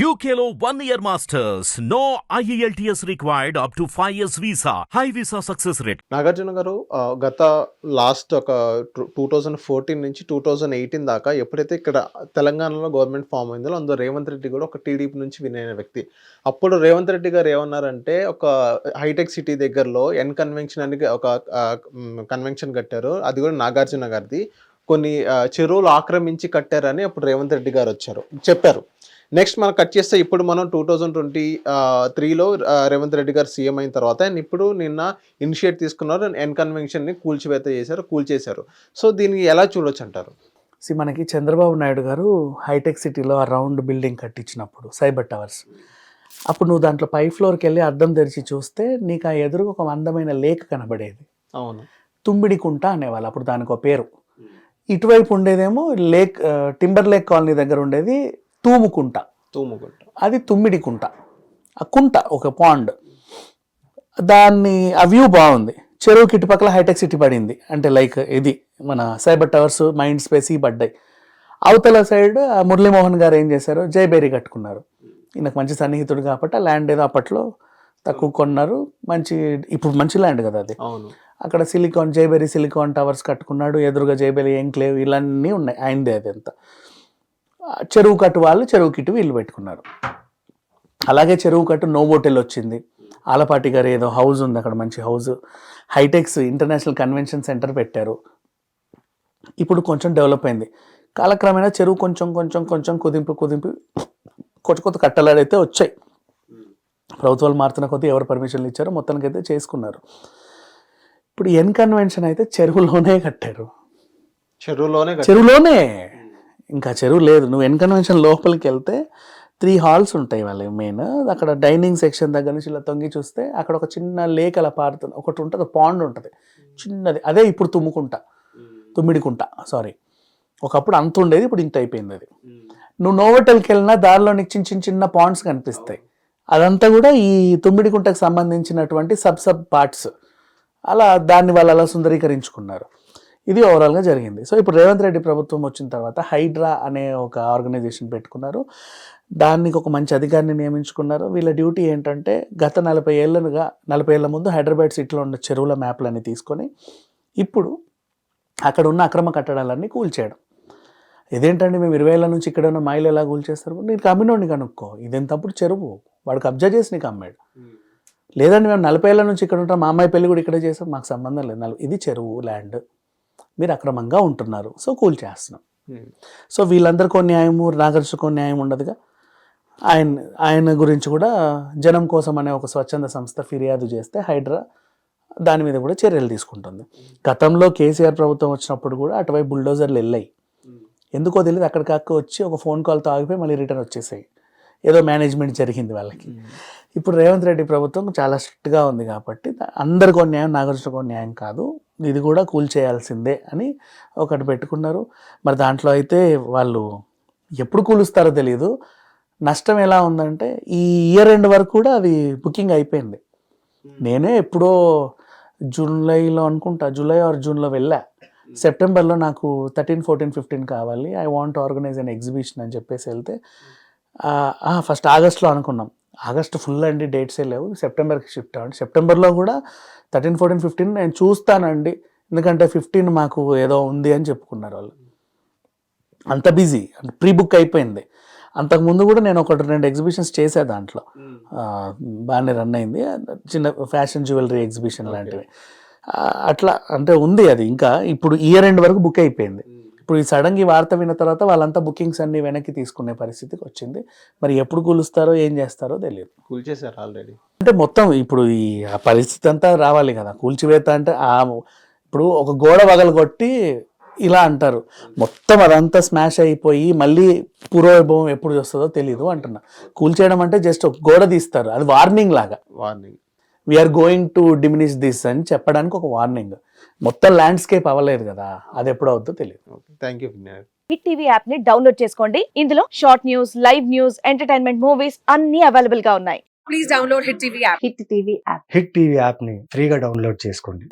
యూకేలో one year masters no E IELTS required up to 5 years visa. High visa success rate. Nagarjuna garu గత last ఒక two thousand fourteen నుంచి two thousand eighteen దాకా ఎప్పుడైతే ఇక్కడ తెలంగాణలో గవర్నమెంట్ ఫామ్ అయిందో అందులో రేవంత్ రెడ్డి కూడా ఒక టీడీపీ నుంచి వినైన అయిన వ్యక్తి. అప్పుడు రేవంత్ రెడ్డి గారు ఏమన్నారంటే ఒక హైటెక్ సిటీ దగ్గరలో ఎన్ కన్వెన్షన్ అని ఒక కన్వెన్షన్ కట్టారు. అది కూడా నాగార్జున గారిది. కొన్ని చెరువులు ఆక్రమించి కట్టారని అప్పుడు రేవంత్ రెడ్డి గారు వచ్చారు. చెప్పారు. నెక్స్ట్ మనం కట్ చేస్తే ఇప్పుడు మనం టూ థౌజండ్ ట్వంటీ త్రీలో రేవంత్ రెడ్డి గారు సీఎం అయిన తర్వాత ఆయన ఇప్పుడు నిన్న ఇనిషియేట్ తీసుకున్నారు ఎన్ కన్వెన్షన్ని కూల్చివేత చేశారు కూల్చేశారు. సో దీన్ని ఎలా చూడొచ్చు అంటారు సి మనకి చంద్రబాబు నాయుడు గారు హైటెక్ సిటీలో ఆ రౌండ్ బిల్డింగ్ కట్టించినప్పుడు సైబర్ టవర్స్. అప్పుడు నువ్వు దాంట్లో పై ఫ్లోర్కి వెళ్ళి అద్దం తెరిచి చూస్తే నీకు ఆ ఎదురుగా ఒక అందమైన లేక్ కనబడేది. అవును. తుంబిడి కుంట అనేవాళ్ళు అప్పుడు దానికి ఒక పేరు. ఇటువైపు ఉండేదేమో లేక్ టింబర్ లేక్ కాలనీ దగ్గర ఉండేది తూముకుంట. తూముకుంట. అది తుమ్మిడి కుంట. ఆ కుంట ఒక పాండ్. దాన్ని ఆ వ్యూ బాగుంది. చెరువు ఇటుపక్కల హైటెక్ సిటీ పడింది. అంటే లైక్ ఇది మన సైబర్ టవర్స్ మైండ్ స్పేస్ ఈ పడ్డాయి. అవతల సైడ్ మురళీమోహన్ గారు ఏం చేశారు? జైబేరి కట్టుకున్నారు. ఈయనకు మంచి సన్నిహితుడు కాబట్టి ల్యాండ్ ఏదో అప్పట్లో తక్కువ కొన్నారు. మంచి ఇప్పుడు మంచి ల్యాండ్ కదా అది. అక్కడ సిలికాన్ జైబెరీ సిలికాన్ టవర్స్ కట్టుకున్నాడు. ఎదురుగా జైబెరీ ఎంక్లేవ్ ఇలాన్నీ ఉన్నాయి. ఆయనదే అది అంతా చెరువు కట్టు వాళ్ళు చెరువు కిట్టు వీళ్ళు పెట్టుకున్నారు. అలాగే చెరువు కట్టు నోవోటెల్ వచ్చింది. ఆలపాటి గారు ఏదో హౌస్ ఉంది అక్కడ మంచి house. HITEX international convention centre పెట్టారు. ఇప్పుడు కొంచెం డెవలప్ అయింది. కాలక్రమేణా చెరువు కొంచెం కొంచెం కొంచెం కుదింపు కుదింపు కొత్త కొత్త కట్టలాడైతే వచ్చాయి. ప్రభుత్వాలు మారుతున్న కొద్దీ ఎవరు పర్మిషన్లు ఇచ్చారో మొత్తానికి అయితే చేసుకున్నారు. ఇప్పుడు ఎన్ కన్వెన్షన్ అయితే చెరువులోనే కట్టారు. చెరువులోనే. చెరువులోనే ఇంకా చెరువు లేదు. నువ్వు ఎన్కన్వెన్షన్ లోపలికి వెళ్తే త్రీ హాల్స్ ఉంటాయి వాళ్ళకి మెయిన్ అక్కడ డైనింగ్ సెక్షన్ దగ్గర నుంచి ఇలా తొంగి చూస్తే అక్కడ ఒక చిన్న లేక్ అలా పారుతుంది ఒకటి ఉంటుంది పాండ్ ఉంటుంది. చిన్నది. అదే ఇప్పుడు తుమ్ముకుంట. తుమ్మిడికుంట. సారీ ఒకప్పుడు అంత ఉండేది ఇప్పుడు ఇంత అయిపోయింది అది. నువ్వు నోవటల్కి వెళ్ళినా దారిలో నీకు చిన్న చిన్న చిన్న పాండ్స్ కనిపిస్తాయి. అదంతా కూడా ఈ తుమ్మిడికుంటకు సంబంధించినటువంటి సబ్ సబ్ పార్ట్స్ అలా దాన్ని వాళ్ళు అలా సుందరీకరించుకున్నారు. ఇది ఓవరాల్గా జరిగింది. సో ఇప్పుడు రేవంత్ రెడ్డి ప్రభుత్వం వచ్చిన తర్వాత హైడ్రా అనే ఒక ఆర్గనైజేషన్ పెట్టుకున్నారు. దానికి ఒక మంచి అధికారిని నియమించుకున్నారు. వీళ్ళ డ్యూటీ ఏంటంటే గత నలభై ఏళ్ళనుగా నలభై ఏళ్ళ ముందు హైదరాబాద్ సిటీలో ఉన్న చెరువుల మ్యాప్లన్నీ తీసుకొని ఇప్పుడు అక్కడ ఉన్న అక్రమ కట్టడాలన్నీ కూల్చేయడం. ఇదేంటండి మేము ఇరవై ఏళ్ళ నుంచి ఇక్కడ ఉన్న మైలు ఎలా కూల్చేస్తారు? నీకు అమ్మినోడిని కనుక్కో. ఇదేం తప్పుడు చెరువు. వాడు కబ్జా చేసి నీకు అమ్మాడు. లేదండి మేము నలభై ఏళ్ళ నుంచి ఇక్కడ ఉంటాం. మా అమ్మాయి పెళ్ళి కూడా ఇక్కడే చేస్తాం మాకు సంబంధం లేదు. ఇది చెరువు ల్యాండ్ మీరు అక్రమంగా ఉంటున్నారు. సో కూల్ చేస్తున్నాం. ఉమ్. సో వీళ్ళందరికీ న్యాయము నాగర్షుకో న్యాయం ఉండదుగా. ఆయన ఆయన గురించి కూడా జనం కోసం అనే ఒక స్వచ్ఛంద సంస్థ ఫిర్యాదు చేస్తే హైడ్రా దాని మీద కూడా చర్యలు తీసుకుంటుంది. గతంలో కేసీఆర్ ప్రభుత్వం వచ్చినప్పుడు కూడా అటువైపు బుల్డోజర్లు వెళ్ళాయి. ఎందుకో తెలియదు అక్కడికి అక్క వచ్చి ఒక ఫోన్ కాల్తో ఆగిపోయి మళ్ళీ రిటర్న్ వచ్చేసాయి. ఏదో మేనేజ్మెంట్ జరిగింది వాళ్ళకి. ఇప్పుడు రేవంత్ రెడ్డి ప్రభుత్వం చాలా స్ట్రిక్ట్గా ఉంది కాబట్టి అందరికో న్యాయం నాగార్జునకో న్యాయం కాదు. ఇది కూడా కూల్ చేయాల్సిందే అని ఒకటి పెట్టుకున్నారు. మరి దాంట్లో అయితే వాళ్ళు ఎప్పుడు కూలుస్తారో తెలియదు నష్టం ఎలా ఉందంటే ఈ ఇయర్ ఎండ్ వరకు కూడా అది బుకింగ్ అయిపోయింది. నేనే ఎప్పుడో జూలైలో అనుకుంటా జూలై ఆర్ జూన్లో వెళ్ళా. సెప్టెంబర్లో నాకు థర్టీన్ ఫోర్టీన్ ఫిఫ్టీన్ కావాలి. I want organise an exhibition అని చెప్పేసి వెళ్తే ఫస్ట్ ఆగస్ట్లో అనుకున్నాం. ఆగస్ట్ ఫుల్ అండి డేట్సే లేవు. సెప్టెంబర్కి షిఫ్ట్ అవ్వండి. సెప్టెంబర్లో కూడా థర్టీన్ ఫోర్టీన్ ఫిఫ్టీన్ నేను చూస్తానండి. ఎందుకంటే ఫిఫ్టీన్ మాకు ఏదో ఉంది అని చెప్పుకున్నారు వాళ్ళు. అంత బిజీ ప్రీ బుక్ అయిపోయింది. అంతకుముందు కూడా నేను ఒకటి రెండు ఎగ్జిబిషన్స్ చేసే దాంట్లో. ఆ, బాగానే రన్ అయింది. చిన్న ఫ్యాషన్ జ్యువెలరీ ఎగ్జిబిషన్ లాంటివి. అట్లా అంటే ఉంది అది. ఇంకా ఇప్పుడు ఇయర్ ఎండ్ వరకు బుక్ అయిపోయింది. ఇప్పుడు ఈ సడన్ ఈ వార్త విన్న తర్వాత వాళ్ళంతా బుకింగ్స్ అన్ని వెనక్కి తీసుకునే పరిస్థితికి వచ్చింది. మరి ఎప్పుడు కూలుస్తారో ఏం చేస్తారో తెలియదు. కూల్చేశారు ఆల్రెడీ అంటే మొత్తం ఇప్పుడు ఈ ఆ పరిస్థితి అంతా రావాలి కదా. కూల్చివేత అంటే ఆ ఇప్పుడు ఒక గోడ వగలగొట్టి ఇలా అంటారు. మొత్తం అదంతా స్మాష్ అయిపోయి మళ్ళీ పూర్వవైభవం ఎప్పుడు వస్తుందో తెలియదు అంటున్నా. కూల్చేయడం అంటే జస్ట్ ఒక గోడ తీస్తారు. అది వార్నింగ్ లాగా. Warning we're going to diminish this అని చెప్పడానికి ఒక వార్నింగ్ మొత్తం ల్యాండ్స్కేప్ అవ్వలేదు కదా అది ఎప్పుడు అవుతుందో తెలియదు హిట్ టీవీ యాప్ని డౌన్లోడ్ చేసుకోండి. ఇందులో short news live news entertainment movies అన్ని అవైలబుల్గా ఉన్నాయి. Please download hit TV app hit TV app hit TV యాప్ని ఫ్రీగా డౌన్లోడ్ చేసుకోండి.